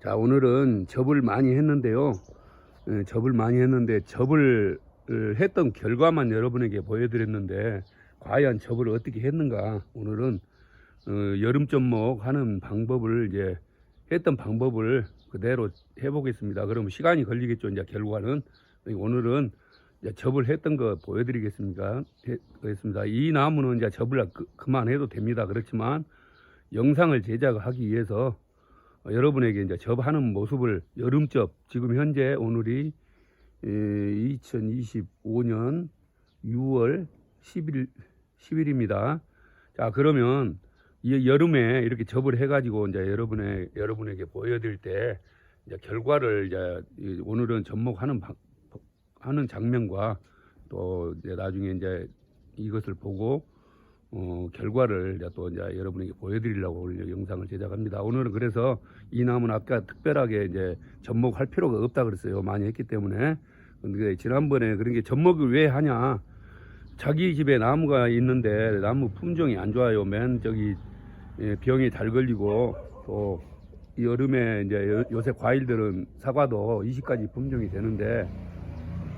자, 오늘은 접을 많이 했는데요. 예, 접을 많이 했는데 접을 어, 했던 결과만 여러분에게 보여드렸는데 과연 접을 어떻게 했는가 오늘은 어, 여름 접목 하는 방법을 이제 했던 방법을 그대로 해보겠습니다. 그러면 시간이 걸리겠죠. 이제 결과는 오늘은 이제 접을 했던 거 보여드리겠습니다. 겠습니다. 이 나무는 이제 접을 그, 그만해도 됩니다. 그렇지만 영상을 제작하기 위해서 어, 여러분에게 이제 접하는 모습을 여름접 지금 현재 오늘이 2025년 6월 10일 10일입니다. 자 그러면 이 여름에 이렇게 접을 해가지고 이제 여러분의 여러분에게 보여드릴 때 이제 결과를 이제 이 오늘은 접목하는 방- 하는 장면과 또 이제 나중에 이제 이것을 보고 어, 결과를 또 이제 여러분에게 보여드리려고 오늘 영상을 제작합니다. 오늘은 그래서 이 나무는 아까 특별하게 이제 접목할 필요가 없다 그랬어요. 많이 했기 때문에. 근데 지난번에 그런 게 접목을 왜 하냐. 자기 집에 나무가 있는데 나무 품종이 안 좋아요. 맨 저기 예, 병이 잘 걸리고 또 여름에 이제 요- 요새 과일들은 사과도 20가지 품종이 되는데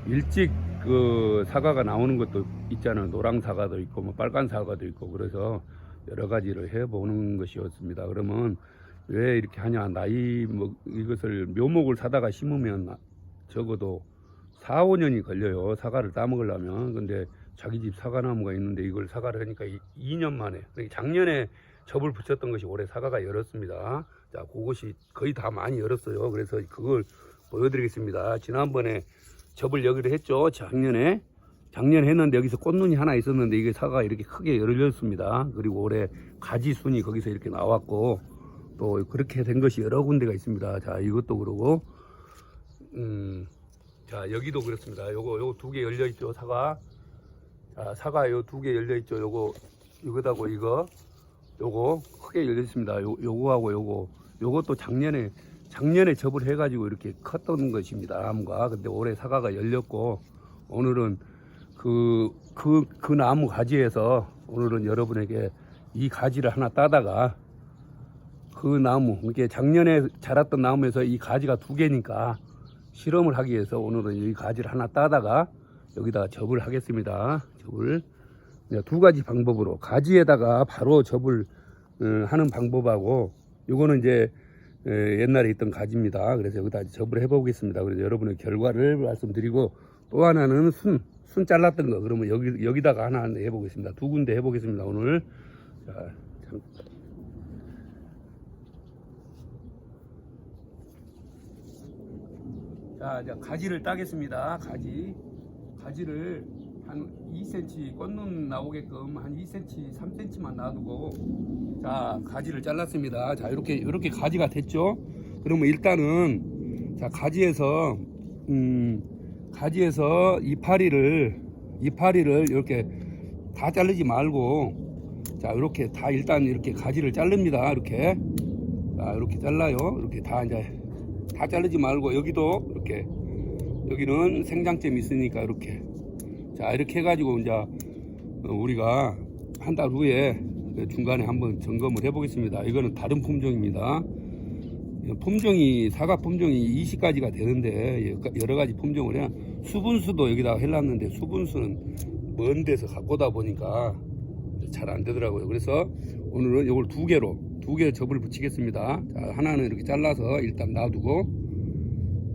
일찍 그 사과가 나오는 것도 있잖아요. 노랑 사과도 있고 뭐 빨간 사과도 있고 그래서 여러 가지를 해보는 것이었습니다. 그러면 왜 이렇게 하냐? 나이 뭐 이것을 묘목을 사다가 심으면 적어도 4, 5년이 걸려요. 사과를 따먹으려면. 근데 자기 집 사과나무가 있는데 이걸 사과를 하니까 2년 만에. 그러니까 작년에 접을 붙였던 것이 올해 사과가 열었습니다. 자, 그것이 거의 다 많이 열었어요. 그래서 그걸 보여드리겠습니다. 지난번에 접을 여기로 했죠. 작년에. 작년에 했는데 여기서 꽃눈이 하나 있었는데 이게 사과가 이렇게 크게 열렸습니다. 그리고 올해 가지 순이 거기서 이렇게 나왔고 또 그렇게 된 것이 여러 군데가 있습니다. 자, 이것도 그러고 음, 자, 여기도 그렇습니다. 요거 요거 두 개 열려 있죠. 사과. 자, 사과 요 두 개 열려 있죠. 요거 이거다고 이거 요거 크게 열려 있습니다. 요 요거하고 요거 요것도 작년에 작년에 접을 해가지고 이렇게 컸던 것입니다. 나무가. 근데 올해 사과가 열렸고, 오늘은 그, 그, 그 나무 가지에서 오늘은 여러분에게 이 가지를 하나 따다가 그 나무, 이게 작년에 자랐던 나무에서 이 가지가 두 개니까 실험을 하기 위해서 오늘은 이 가지를 하나 따다가 여기다가 접을 하겠습니다. 접을. 이제 두 가지 방법으로 가지에다가 바로 접을 어, 하는 방법하고 요거는 이제 에, 옛날에 있던 가지입니다. 그래서 여기다 접을 해보겠습니다. 그래서 여러분의 결과를 말씀드리고 또 하나는 순, 순 잘랐던 거. 그러면 여기, 여기다가 하나 해보겠습니다. 두 군데 해보겠습니다. 오늘. 자, 참. 자, 이제 가지를 따겠습니다. 가지. 가지를 한 2cm 꽃눈 나오게끔 한 2cm, 3cm만 놔두고 자 가지를 잘랐습니다. 자 이렇게 이렇게 가지가 됐죠. 그러면 일단은 자 가지에서 음 가지에서 이파리를 이파리를 이렇게 다 자르지 말고 자 이렇게 다 일단 이렇게 가지를 자릅니다. 이렇게 자 이렇게 잘라요. 이렇게 다 이제 다 자르지 말고 여기도 이렇게 여기는 생장점이 있으니까 이렇게 자 이렇게 해가지고 이제 어, 우리가 한 달 후에 그 중간에 한번 점검을 해보겠습니다. 이거는 다른 품종입니다. 품종이 사과 품종이 20가지가 되는데 여러 가지 품종을 해 수분수도 여기다가 해놨는데 수분수는 먼 데서 갖고 다 보니까 잘 안 되더라고요. 그래서 오늘은 이걸 두 개로 두 개 접을 붙이겠습니다. 자, 하나는 이렇게 잘라서 일단 놔두고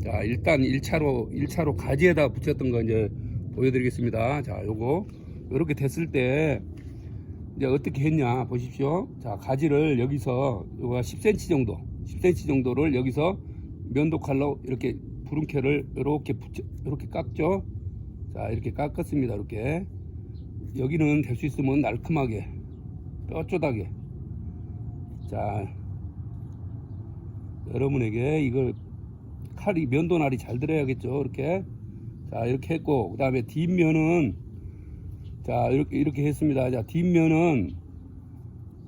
자 일단 1차로 1차로 가지에다 붙였던 거 이제 보여드리겠습니다. 자, 요거 이렇게 됐을 때 이제 어떻게 했냐 보십시오. 자, 가지를 여기서 요거 10cm 정도, 10cm 정도를 여기서 면도 칼로 이렇게 부름캐를 이렇게 붙여, 이렇게 깎죠. 자, 이렇게 깎았습니다. 이렇게 여기는 될 수 있으면 날큼하게 뼈조하게 자, 여러분에게 이걸 칼이 면도날이 잘 들어야겠죠. 이렇게 자 이렇게 했고 그 다음에 뒷면은 자 이렇게 이렇게 했습니다. 자 뒷면은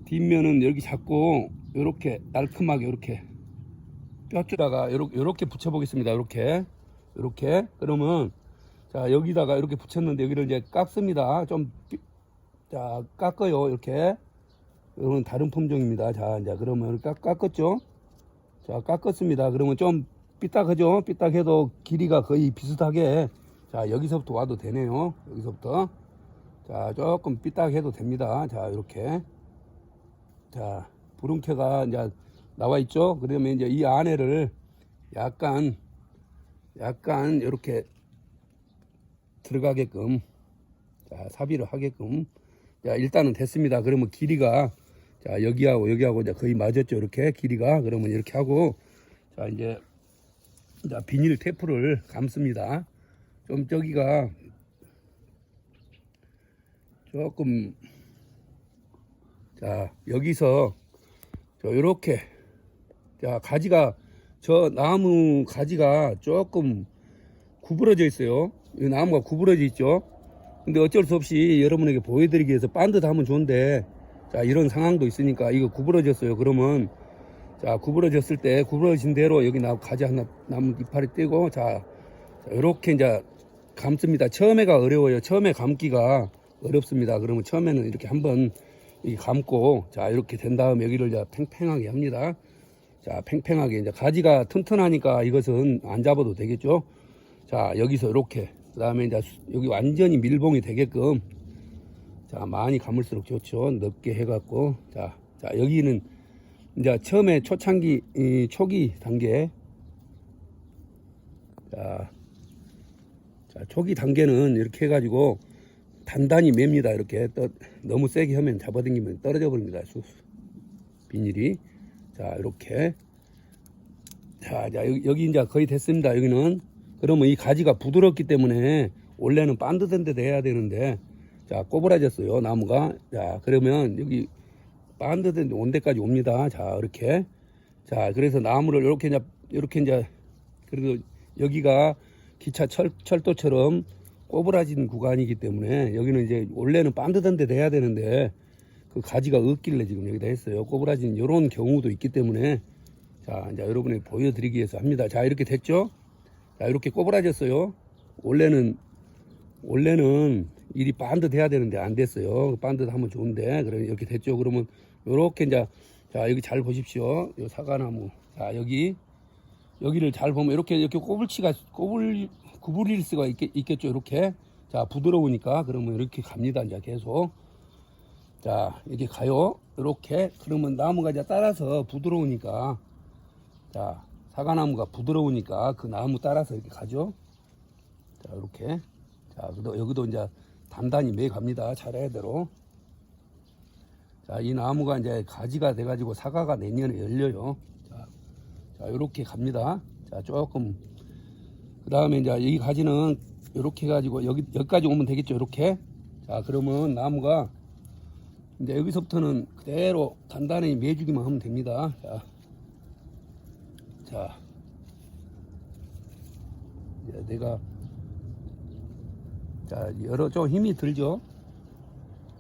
뒷면은 여기 잡고 이렇게 날큼하게 이렇게 뼈줄다가 이렇게 이렇게 붙여 보겠습니다. 이렇게. 이렇게. 그러면 자 여기다가 이렇게 붙였는데 여기를 이제 깎습니다. 좀 자 깎아요. 이렇게. 이건 다른 품종입니다. 자 이제 그러면 깎, 깎았죠? 자, 깎았습니다. 그러면 좀 삐딱하죠? 삐딱해도 길이가 거의 비슷하게. 자, 여기서부터 와도 되네요. 여기서부터. 자, 조금 삐딱해도 됩니다. 자, 이렇게. 자, 부름캐가 이제 나와 있죠? 그러면 이제 이 안에를 약간, 약간 이렇게 들어가게끔. 자, 삽입을 하게끔. 자, 일단은 됐습니다. 그러면 길이가 자, 여기하고 여기하고 이제 거의 맞았죠. 이렇게 길이가. 그러면 이렇게 하고 자, 이제 자, 비닐 테이프를 감습니다. 좀 저기가 조금 자, 여기서 저 요렇게 자, 가지가 저 나무 가지가 조금 구부러져 있어요. 이 나무가 구부러져 있죠. 근데 어쩔 수 없이 여러분에게 보여드리기 위해서 반듯 하면 좋은데 자 이런 상황도 있으니까 이거 구부러졌어요 그러면 자 구부러졌을 때 구부러진 대로 여기 나 가지 하나 나무 이파리 떼고 자, 자 이렇게 이제 감습니다. 처음에가 어려워요. 처음에 감기가 어렵습니다. 그러면 처음에는 이렇게 한번 이 감고 자 이렇게 된 다음 여기를 이제 팽팽하게 합니다. 자 팽팽하게 이제 가지가 튼튼하니까 이것은 안 잡아도 되겠죠? 자 여기서 이렇게 그 다음에 이제 수- 여기 완전히 밀봉이 되게끔 자 많이 감을수록 좋죠? 넓게 해갖고 자, 자 여기는 이제 처음에 초창기 이 초기 단계. 자, 자 초기 단계는 이렇게 해가지고 단단히 맵니다. 이렇게 떠, 너무 세게 하면 잡아당기면 떨어져 버립니다. 수, 비닐이. 자 이렇게. 자, 자 여기, 여기 이제 거의 됐습니다. 여기는. 그러면 이 가지가 부드럽기 때문에 원래는 반듯한 데도 해야 되는데 자 꼬부라졌어요. 나무가. 자 그러면 여기 반듯한 온 데까지 옵니다. 자 이렇게. 자 그래서 나무를 이렇게 이제 이렇게 이제 그래도 여기가 기차 철, 철도처럼 꼬부라진 구간이기 때문에 여기는 이제 원래는 반듯한 데도 해야 되는데 그 가지가 없길래 지금 여기다 했어요. 꼬부라진 이런 경우도 있기 때문에 자 이제 여러분에게 보여드리기 위해서 합니다. 자 이렇게 됐죠? 자 이렇게 꼬부라졌어요. 원래는 원래는 일이 반듯 해야 되는데 안 됐어요. 반듯 하면 좋은데. 그래 이렇게 됐죠. 그러면 요렇게 이제 자 여기 잘 보십시오. 요 사과나무. 자 여기. 여기를 잘 보면 이렇게 이렇게 꼬불치가 꼬불 구부릴 수가 있겠, 있겠죠. 이렇게. 자 부드러우니까. 그러면 이렇게 갑니다. 이제 계속. 자 이렇게 가요. 이렇게. 그러면 나무가 이제 따라서 부드러우니까. 자 사과나무가 부드러우니까 그 나무 따라서 이렇게 가죠. 자 이렇게. 자 그도 여기도 이제 단단히 매 갑니다. 차례대로. 자 이 나무가 이제 가지가 돼 가지고 사과가 내년에 열려요. 자, 자 이렇게 갑니다. 자 조금. 그 다음에 이제 이 가지는 이렇게 해가지고 여기 여기까지 오면 되겠죠? 이렇게? 자 그러면 나무가 이제 여기서부터는 그대로 단단히 매주기만 하면 됩니다. 자, 자. 내가 자 여러 좀 힘이 들죠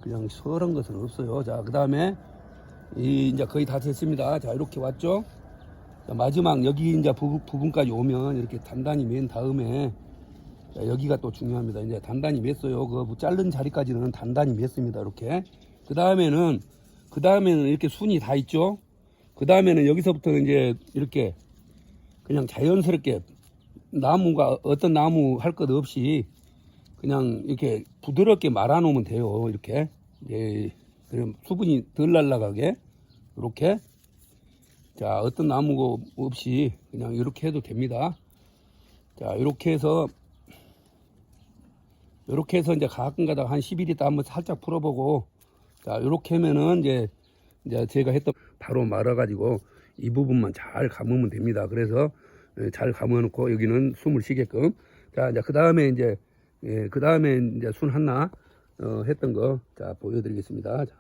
그냥 서른 것은 없어요 자 그 다음에 이 이제 거의 다 됐습니다 자 이렇게 왔죠 자, 마지막 여기 이제 부분, 부분까지 오면 이렇게 단단히 맨 다음에 자, 여기가 또 중요합니다. 이제 단단히 맸어요. 그 자른 자리까지는 단단히 맸습니다. 이렇게. 그 다음에는 그 다음에는 이렇게 순이 다 있죠. 그 다음에는 여기서부터는 이제 이렇게 그냥 자연스럽게 나무가 어떤 나무 할 것 없이 그냥 이렇게 부드럽게 말아 놓으면 돼요. 이렇게. 예, 그럼 수분이 덜 날라가게 이렇게 자, 어떤 나무가 없이 그냥 이렇게 해도 됩니다. 자, 이렇게 해서 이렇게 해서 이제 가끔 가다가 한 10일 있다 한번 살짝 풀어보고 자, 이렇게 하면은 이제 이제 제가 했던 바로 말아 가지고 이 부분만 잘 감으면 됩니다. 그래서 예, 잘 감아 놓고 여기는 숨을 쉬게끔 자, 이제 그 다음에 이제 예, 그 다음에 이제 순 하나 어, 했던 거 자 보여드리겠습니다. 자.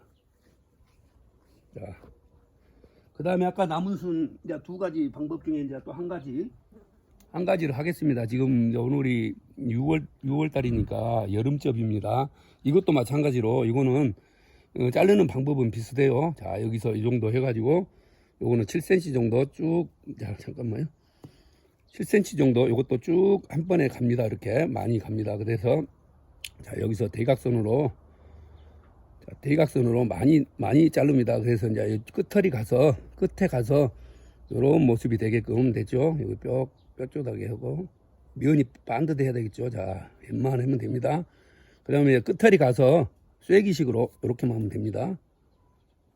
자. 그 다음에 아까 남은 순 이제 두 가지 방법 중에 이제 또 한 가지 한 가지를 하겠습니다. 지금 오늘이 6월 6월 달이니까 여름접입니다. 이것도 마찬가지로 이거는 어, 자르는 방법은 비슷해요. 자 여기서 이 정도 해가지고 요거는 7cm 정도 쭉 자, 잠깐만요. 7cm 정도 이것도 쭉 한 번에 갑니다. 이렇게 많이 갑니다. 그래서 자 여기서 대각선으로 자, 대각선으로 많이 많이 자릅니다. 그래서 이제 이 끝털이 가서 끝에 가서 요런 모습이 되게끔 됐죠. 여기 뼈, 뼈조닥에 하고 면이 반듯해야 되겠죠. 자, 웬만하면 됩니다. 그 다음에 끝털이 가서 쐐기식으로 이렇게만 하면 됩니다.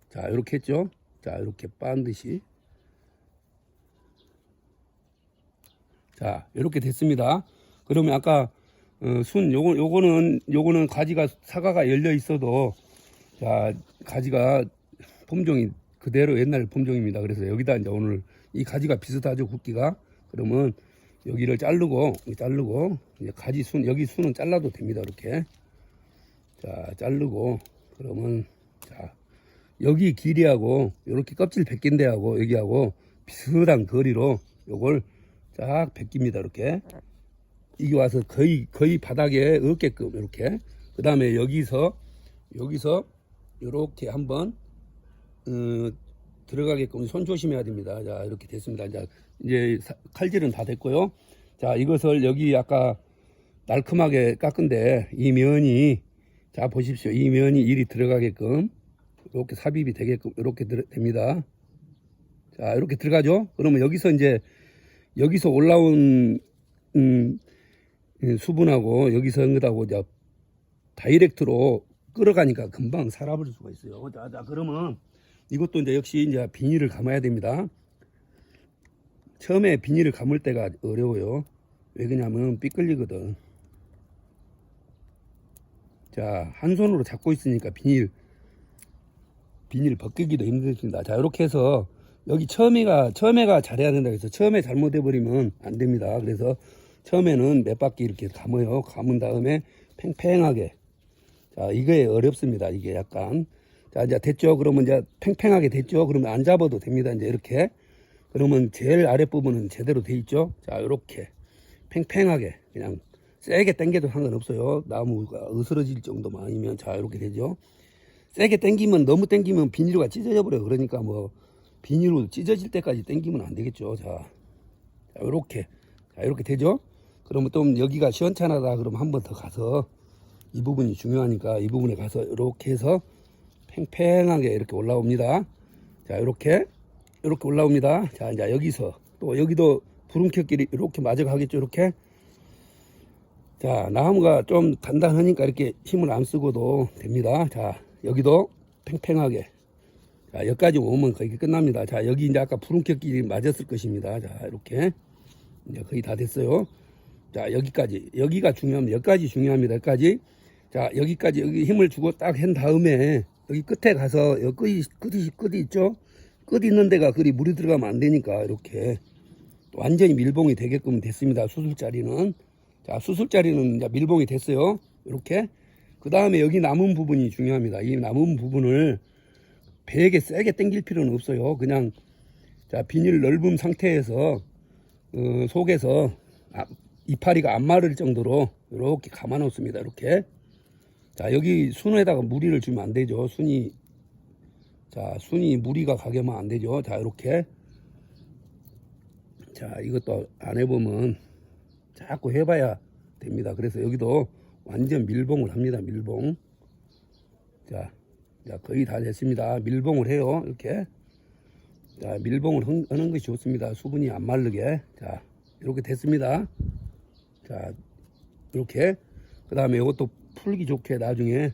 자, 이렇게 했죠. 자, 이렇게 반듯이. 자, 이렇게 됐습니다. 그러면 아까 어, 순 요거 요거는 요거는 가지가 사과가 열려 있어도 자 가지가 품종이 그대로 옛날 품종입니다. 그래서 여기다 이제 오늘 이 가지가 비슷하죠 굵기가 그러면 여기를 자르고 자르고 이제 가지 순 여기 순은 잘라도 됩니다. 이렇게 자 자르고 그러면 자 여기 길이하고 이렇게 껍질 벗긴 데하고 여기하고 비슷한 거리로 요걸 쫙 벗깁니다. 이렇게 이게 와서 거의 거의 바닥에 없게끔 이렇게 그 다음에 여기서 여기서 이렇게 한번 어, 들어가게끔 손 조심해야 됩니다. 자 이렇게 됐습니다. 자, 이제 사- 칼질은 다 됐고요. 자 이것을 여기 아까 날큼하게 깎은데 이 면이 자 보십시오. 이 면이 이리 들어가게끔 이렇게 삽입이 되게끔 이렇게 들, 됩니다. 자 이렇게 들어가죠. 그러면 여기서 이제 여기서 올라온 음, 이 수분하고 여기서 한 것하고 다이렉트로 끌어가니까 금방 살아버릴 수가 있어요. 자, 자, 그러면 이것도 이제 역시 이제 비닐을 감아야 됩니다. 처음에 비닐을 감을 때가 어려워요. 왜 그러냐면 삐끌리거든. 자, 한 손으로 잡고 있으니까 비닐, 비닐 벗기기도 힘들습니다. 자, 이렇게 해서 여기 처음에가, 처음에가 잘해야 된다 그래서 처음에 잘못해 버리면 안 됩니다. 그래서 처음에는 몇 바퀴 이렇게 감아요. 감은 다음에 팽팽하게. 자, 이게 어렵습니다. 이게 약간. 자, 이제 됐죠? 그러면 이제 팽팽하게 됐죠? 그러면 안 잡아도 됩니다. 이제 이렇게. 그러면 제일 아랫부분은 제대로 돼 있죠? 자, 이렇게. 팽팽하게. 그냥 세게 당겨도 상관없어요. 나무가 으스러질 정도만 아니면 자, 이렇게 되죠? 세게 당기면, 너무 당기면 비닐가 찢어져 버려요. 그러니까 뭐, 비닐로 찢어질 때까지 당기면 안 되겠죠? 자, 자, 이렇게. 자, 이렇게 되죠? 그러면 또 여기가 시원찮하다 그러면 한 번 더 가서 이 부분이 중요하니까 이 부분에 가서 이렇게 해서 팽팽하게 이렇게 올라옵니다. 자, 이렇게 이렇게 올라옵니다. 자, 이제 여기서 또 여기도 부름켜끼리 이렇게 마저 가겠죠, 이렇게. 자, 나무가 좀 단단하니까 이렇게 힘을 안 쓰고도 됩니다. 자, 여기도 팽팽하게. 자, 여기까지 오면 거의 끝납니다. 자, 여기 이제 아까 부름켜끼리 맞았을 것입니다. 자, 이렇게. 이제 거의 다 됐어요. 자, 여기까지. 여기가 중요합니다. 여기까지 중요합니다. 여기까지. 자, 여기까지 여기 힘을 주고 딱 한 다음에 여기 끝에 가서 여기 끝이, 끝이, 끝이 있죠? 끝 있는 데가 그리 물이 들어가면 안 되니까 이렇게 완전히 밀봉이 되게끔 됐습니다. 수술자리는. 자, 수술자리는 이제 밀봉이 됐어요. 이렇게. 그 다음에 여기 남은 부분이 중요합니다. 이 남은 부분을 베게 세게 당길 필요는 없어요. 그냥 자, 비닐 넓은 상태에서 어, 속에서 아, 이파리가 안 마를 정도로 이렇게 감아 놓습니다. 이렇게. 자, 여기 순에다가 무리를 주면 안 되죠. 순이, 자, 순이 무리가 가게만 안 되죠. 자, 이렇게. 자, 이것도 안 해보면 자꾸 해봐야 됩니다. 그래서 여기도 완전 밀봉을 합니다. 밀봉. 자, 자 거의 다 됐습니다. 밀봉을 해요. 이렇게. 자, 밀봉을 흔- 하는 것이 좋습니다. 수분이 안 마르게. 자, 이렇게 됐습니다. 자, 이렇게. 그 다음에 이것도 풀기 좋게 나중에